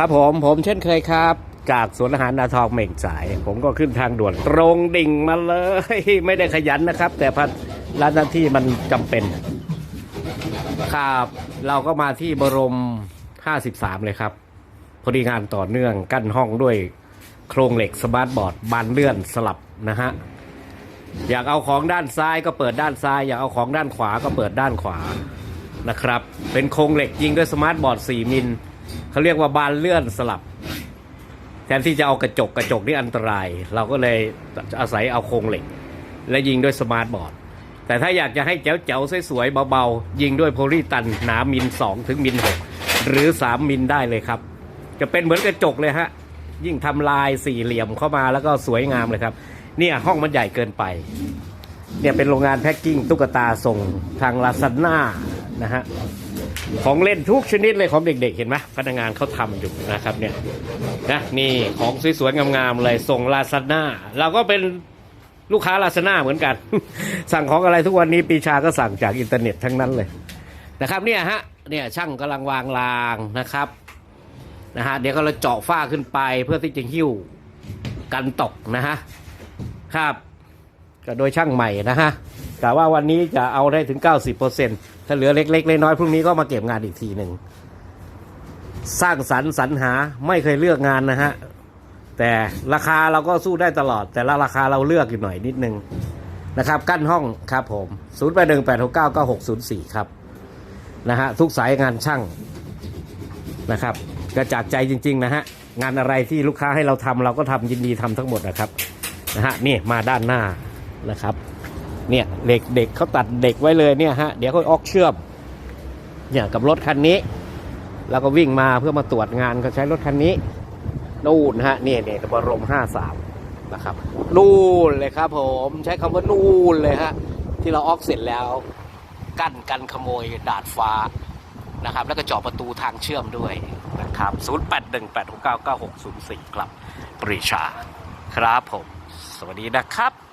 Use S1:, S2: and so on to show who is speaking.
S1: ครับผมผมเช่นเคยครับ จากสวนอาหารนาทองเหม่งสาย ผมก็ขึ้นทางด่วนตรงดิ่งมาเลย ไม่ได้ขยันนะครับ แต่พัดร้านหน้าที่มันจำเป็น ครับ เราก็มาที่บรม 53 เลยครับ พอดีงานต่อเนื่องกั้นห้องด้วยโครงเหล็กสมาร์ทบอร์ดบานเลื่อนสลับนะฮะ อยากเอาของด้านซ้ายก็เปิดด้านซ้าย อยากเอาของด้านขวาก็เปิดด้านขวานะครับ เป็นโครงเหล็กยิงด้วยสมาร์ทบอร์ด 4 มิล เขาเรียกว่าบานเลื่อนสลับ แทนที่จะเอากระจกกระจกนี่อันตราย เราก็เลยอาศัยเอาโครงเหล็ก และยิงด้วยสมาร์ทบอร์ด แต่ถ้าอยากจะให้แจ๋วๆสวยๆเบาๆ ยิงด้วยโพลีตันหนามิล2ถึงมิล6หรือ 3 มิลได้เลยครับ จะเป็นเหมือนกระจกเลยฮะยิ่งทำลายสี่เหลี่ยมเข้ามาแล้วก็สวยงามเลยครับ เนี่ยห้องมันใหญ่เกินไป เนี่ยเป็นโรงงานแพ็กกิ้งตุ๊กตาส่งทางลาซาน่านะฮะ ของเล่นทุกชนิดเลยของเด็กๆ เห็นไหมพนักงานเขาทำอยู่นะครับเนี่ยนะนี่ของสวยๆงามๆเลยส่งลาซาน่าเราก็เป็นลูกค้าลาซาน่าเหมือนกัน สั่งของอะไรทุกวันนี้ปีชาก็สั่งจากอินเทอร์เน็ตทั้งนั้นเลยนะครับเนี่ยฮะเนี่ยช่างกำลังวางรางนะครับนะฮะเดี๋ยวก็เราเจาะฝ้าขึ้นไปเพื่อที่จะหิ้วกันตกนะฮะครับก็โดยช่างใหม่นะฮะ กะว่าวันนี้จะเอาได้ถึง 90%ถ้าเหลือเล็กๆน้อยๆพรุ่งนี้ก็มาเก็บงานอีกทีหนึ่ง สร้างสรรค์สรรหาไม่เคยเลือกงานนะฮะ แต่ราคาเราก็สู้ได้ตลอด แต่ละราคาเราเลือกอยู่หน่อยนิดนึงนะครับ กั้นห้องครับผม 0 8 1 8 6 9 9 6 0 4 ครับ นะฮะ ทุกสายงานช่างนะครับก็จากใจจริง ๆ นะฮะ งานอะไรที่ลูกค้าให้เราทำเราก็ทำยินดีทำทั้งหมดนะครับนะฮะนี่มาด้านหน้านะครับ เนี่ยเด็กเด็กเขาตัดเด็กไว้เลยเนี่ยฮะเดี๋ยวเขาออกเชื่อมเนี่ยกับรถคันนี้ แล้วก็วิ่งมาเพื่อมาตรวจงานเขาใช้รถคันนี้นู่นฮะเนี่ยเนี่ยบรมห้าสามนะครับนู่นเลยครับผมใช้คำว่านู่นเลยฮะที่เราออกเสร็จแล้ว กั้นกันขโมยดาดฟ้านะครับ แล้วก็เจาะประตูทางเชื่อมด้วยนะครับ 0818699604 ครับปรีชา ครับผม สวัสดีนะครับ